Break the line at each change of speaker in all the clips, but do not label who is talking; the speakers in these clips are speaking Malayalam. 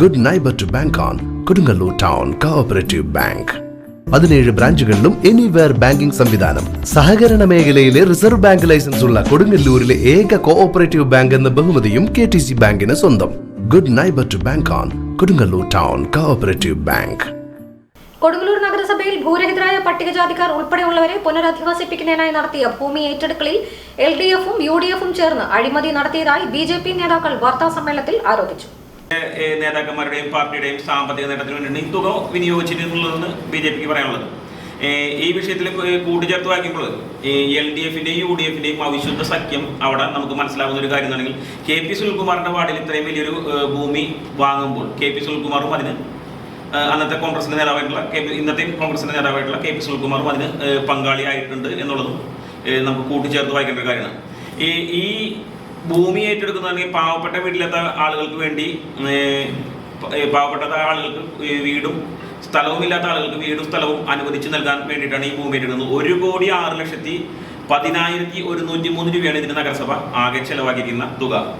Good neighbour to bank on Kodungallur town cooperative bank പതിനേഴ് ബ്രാഞ്ചുകളിലും എനിവെയർ ബാങ്കിംഗ് സംവിധാനം. സഹകരണ മേഖലയിലെ റിസർവ് ബാങ്ക് ലൈസൻസ് ഉള്ള കൊടുങ്ങല്ലൂരിലെ ഏക കോഓപ്പറേറ്റീവ് ബാങ്ക് എന്ന ബഹുമതിയും കെ ടി സി ബാങ്കിന് സ്വന്തം. Good neighbour to bank on Kodungallur town cooperative bank
Kodungallur നഗരസഭയിൽ ഭൂരഹിതരായ പട്ടികജാതിക്കാർ ഉൾപ്പെടെയുള്ളവരെ പുനരധിവസിപ്പിക്കുന്നതിനായി നടത്തിയ ഭൂമി ഏറ്റെടുക്കലിൽ എൽ ഡി എഫും യു ഡി എഫും ചേർന്ന് അഴിമതി നടത്തിയതായി ബി ജെ പി നേതാക്കൾ വാർത്താസമ്മേളനത്തിൽ ആരോപിച്ചു.
നേതാക്കന്മാരുടെയും പാർട്ടിയുടെയും സാമ്പത്തിക നേട്ടത്തിന് വേണ്ടിയാണ് ഈ തുക വിനിയോഗിച്ചിട്ടുള്ളതെന്ന് ബി ജെ പിക്ക് പറയാനുള്ളത്. ഈ വിഷയത്തിൽ കൂട്ടിച്ചേർത്ത് വായിക്കുമ്പോൾ എൽ ഡി എഫിന്റെയും യു ഡി എഫിന്റെയും അവിശുദ്ധ സഖ്യം അവിടെ നമുക്ക് മനസ്സിലാവുന്ന ഒരു കാര്യം എന്നാണെങ്കിൽ കെ പി സുനിൽകുമാറിന്റെ വാർഡിൽ ഇത്രയും വലിയൊരു ഭൂമി വാങ്ങുമ്പോൾ കെ പി സുനിൽകുമാറും അതിന് അന്നത്തെ കോൺഗ്രസിന്റെ നേതാവായിട്ടുള്ള കെ പി ഇന്നത്തെ കോൺഗ്രസിന്റെ നേതാവായിട്ടുള്ള കെ പി സുനിൽകുമാറും അതിന് പങ്കാളിയായിട്ടുണ്ട് എന്നുള്ളതും നമുക്ക് കൂട്ടിച്ചേർത്ത് വായിക്കേണ്ട ഒരു കാര്യമാണ്. ഈ ഭൂമി ഏറ്റെടുക്കുന്നതാണെങ്കിൽ പാവപ്പെട്ട വീട്ടിലെത്ത ആളുകൾക്ക് വേണ്ടി പാവപ്പെട്ട ആളുകൾക്ക് വീടും സ്ഥലവും ഇല്ലാത്ത ആളുകൾക്ക് വീടും സ്ഥലവും അനുവദിച്ച് നൽകാൻ വേണ്ടിയിട്ടാണ് ഈ ഭൂമി ഏറ്റെടുക്കുന്നത്. ഒരു കോടി ആറ് ലക്ഷത്തി പതിനായിരത്തി ഒരുന്നൂറ്റി മൂന്ന് രൂപയാണ് ഇതിന് നഗരസഭ ആകെ ചെലവാക്കിയിരിക്കുന്ന തുക.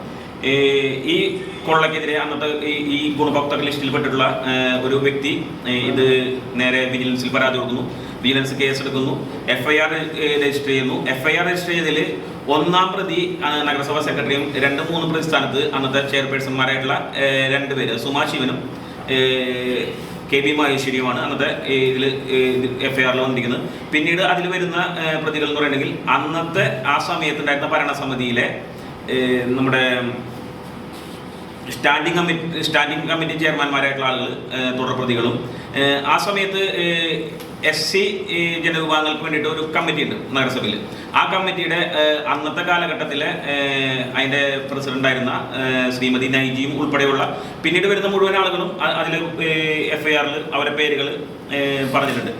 ഈ കൊള്ളക്കെതിരെ അന്നത്തെ ഈ- ഗുണഭോക്തൃ ലിസ്റ്റിൽപ്പെട്ടിട്ടുള്ള ഒരു വ്യക്തി ഇത് നേരെ വിജിലൻസിൽ പരാതി കൊടുക്കുന്നു. വിജിലൻസ് കേസ് എടുക്കുന്നു എഫ്ഐആർ രജിസ്റ്റർ ചെയ്യുന്നു. എഫ്ഐആർ രജിസ്റ്റർ ചെയ്തതിൽ ഒന്നാം പ്രതി നഗരസഭാ സെക്രട്ടറിയും രണ്ട് മൂന്ന് പ്രതി സ്ഥാനത്ത് അന്നത്തെ ചെയർപേഴ്സൺമാരായിട്ടുള്ള രണ്ട് പേര് സുമാ ശിവനും കെ ബി മഹേശ്വരിയുമാണ് അന്നത്തെ ഇതിൽ എഫ് ഐ ആറിൽ വന്നിരിക്കുന്നത്. പിന്നീട് അതിൽ വരുന്ന പ്രതികൾ എന്ന് പറയുകയാണെങ്കിൽ അന്നത്തെ ആ സമയത്തുണ്ടായിരുന്ന ഭരണസമിതിയിലെ നമ്മുടെ സ്റ്റാൻഡിംഗ് കമ്മിറ്റി സ്റ്റാൻഡിംഗ് കമ്മിറ്റി ചെയർമാൻമാരായിട്ടുള്ള ആളുകൾ തുടർ പ്രതികളും ആ സമയത്ത് എസ് സി ജനവിഭാഗങ്ങൾക്ക് വേണ്ടിയിട്ട് ഒരു കമ്മിറ്റി ഉണ്ട് നഗരസഭയിൽ ആ കമ്മിറ്റിയുടെ അന്നത്തെ കാലഘട്ടത്തിലെ അതിന്റെ പ്രസിഡന്റായിരുന്ന ശ്രീമതി നൈജിയും ഉൾപ്പെടെയുള്ള പിന്നീട് വരുന്ന മുഴുവൻ ആളുകളും അതിൽ എഫ് ഐ ആറിൽ അവരുടെ പേരുകൾ പറഞ്ഞിട്ടുണ്ട്.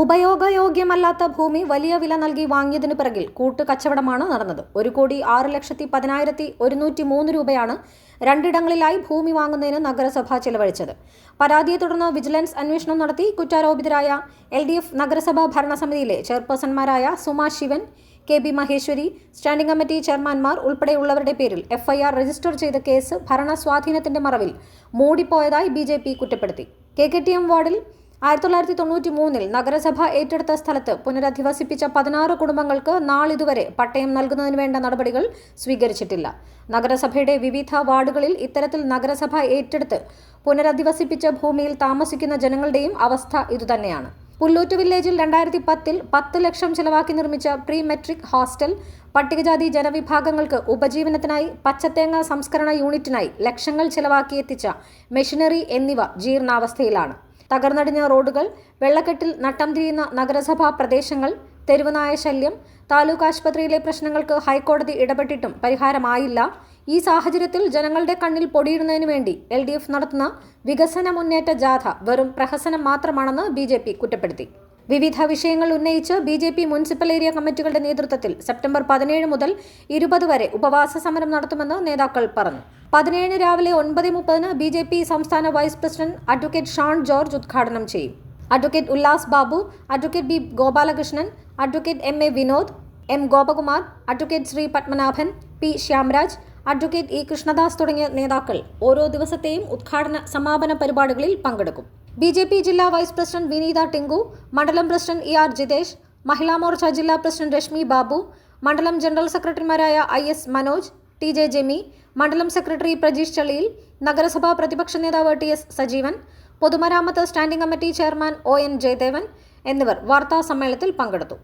ഉപയോഗയോഗ്യമല്ലാത്ത ഭൂമി വലിയ വില നൽകി വാങ്ങിയതിനു പിറകിൽ കൂട്ടുകച്ചവടമാണ് നടന്നത്. ഒരു കോടി ആറ് ലക്ഷത്തി പതിനായിരത്തി ഒരുന്നൂറ്റി മൂന്ന് രൂപയാണ് രണ്ടിടങ്ങളിലായി ഭൂമി വാങ്ങുന്നതിന് നഗരസഭ ചെലവഴിച്ചത്. പരാതിയെ തുടർന്ന് വിജിലൻസ് അന്വേഷണം നടത്തി കുറ്റാരോപിതരായ എൽ ഡി എഫ് നഗരസഭാ ഭരണസമിതിയിലെ ചെയർപേഴ്സൺമാരായ Suma Sivan K B Maheswari standing committee ചെയർമാൻമാർ ഉൾപ്പെടെയുള്ളവരുടെ പേരിൽ എഫ്ഐആർ രജിസ്റ്റർ ചെയ്ത കേസ് ഭരണ സ്വാധീനത്തിന്റെ മറവിൽ മൂടിപ്പോയതായി ബി കുറ്റപ്പെടുത്തി. കെ കെ ടി എം വാർഡിൽ ആയിരത്തി തൊള്ളായിരത്തി തൊണ്ണൂറ്റി മൂന്നിൽ നഗരസഭ ഏറ്റെടുത്ത സ്ഥലത്ത് പുനരധിവസിപ്പിച്ച പതിനാറ് കുടുംബങ്ങൾക്ക് നാളിതുവരെ പട്ടയം നൽകുന്നതിന് വേണ്ട നടപടികൾ സ്വീകരിച്ചിട്ടില്ല. നഗരസഭയുടെ വിവിധ വാർഡുകളിൽ ഇത്തരത്തിൽ നഗരസഭ ഏറ്റെടുത്ത് പുനരധിവസിപ്പിച്ച ഭൂമിയിൽ താമസിക്കുന്ന ജനങ്ങളുടെയും അവസ്ഥ ഇതുതന്നെയാണ്. പുല്ലൂറ്റ് വില്ലേജിൽ രണ്ടായിരത്തി പത്തിൽ പത്ത് ലക്ഷം ചെലവാക്കി നിർമ്മിച്ച പ്രീ മെട്രിക് ഹോസ്റ്റൽ പട്ടികജാതി ജനവിഭാഗങ്ങൾക്ക് ഉപജീവനത്തിനായി പച്ചത്തേങ്ങ സംസ്കരണ യൂണിറ്റിനായി ലക്ഷങ്ങൾ ചെലവാക്കി എത്തിച്ച മെഷീനറി എന്നിവ ജീർണാവസ്ഥയിലാണ്. തകർന്നടിഞ്ഞ റോഡുകൾ വെള്ളക്കെട്ടിൽ നട്ടം തിരിയുന്ന നഗരസഭാ പ്രദേശങ്ങൾ തെരുവുനായ ശല്യം താലൂക്ക് ആശുപത്രിയിലെ പ്രശ്നങ്ങൾക്ക് ഹൈക്കോടതി ഇടപെട്ടിട്ടും പരിഹാരമായില്ല. ഈ സാഹചര്യത്തിൽ ജനങ്ങളുടെ കണ്ണിൽ പൊടിയിടുന്നതിനു വേണ്ടി എൽ നടത്തുന്ന വികസന മുന്നേറ്റ ജാഥ വെറും പ്രഹസനം മാത്രമാണെന്ന് ബി കുറ്റപ്പെടുത്തി. വിവിധ വിഷയങ്ങൾ ഉന്നയിച്ച് B J P municipal area കമ്മിറ്റികളുടെ നേതൃത്വത്തിൽ സെപ്റ്റംബർ പതിനേഴ് മുതൽ ഇരുപത് വരെ ഉപവാസ സമരം നടത്തുമെന്ന് നേതാക്കൾ പറഞ്ഞു. പതിനേഴിന് രാവിലെ ഒൻപത് മുപ്പതിന് ബി ജെ പി സംസ്ഥാന vice president advocate Shone George ഉദ്ഘാടനം ചെയ്യും. Advocate Ullas Babu advocate B Gopalakrishnan advocate M A Vinod M Gopakumar advocate Sree Padmanabhan P Shyamraj advocate E Krishnadas തുടങ്ങിയ നേതാക്കൾ ഓരോ ദിവസത്തെയും ഉദ്ഘാടന സമാപന പരിപാടികളിൽ പങ്കെടുക്കും. ബി ജെ പി ജില്ലാ വൈസ് പ്രസിഡന്റ് വിനീത ടിങ്കു മണ്ഡലം president E R Jithesh Mahila Morcha ജില്ലാ പ്രസിഡന്റ് രശ്മി ബാബു മണ്ഡലം ജനറൽ സെക്രട്ടറിമാരായ I S Manoj T J Jemi മണ്ഡലം സെക്രട്ടറി പ്രജീഷ് ചളിയിൽ നഗരസഭാ പ്രതിപക്ഷ നേതാവ് ടി എസ് സജീവൻ പൊതുമരാമത്ത് standing committee chairman O N Jayadevan എന്നിവർ വാർത്താ സമ്മേളനത്തിൽ പങ്കെടുത്തു.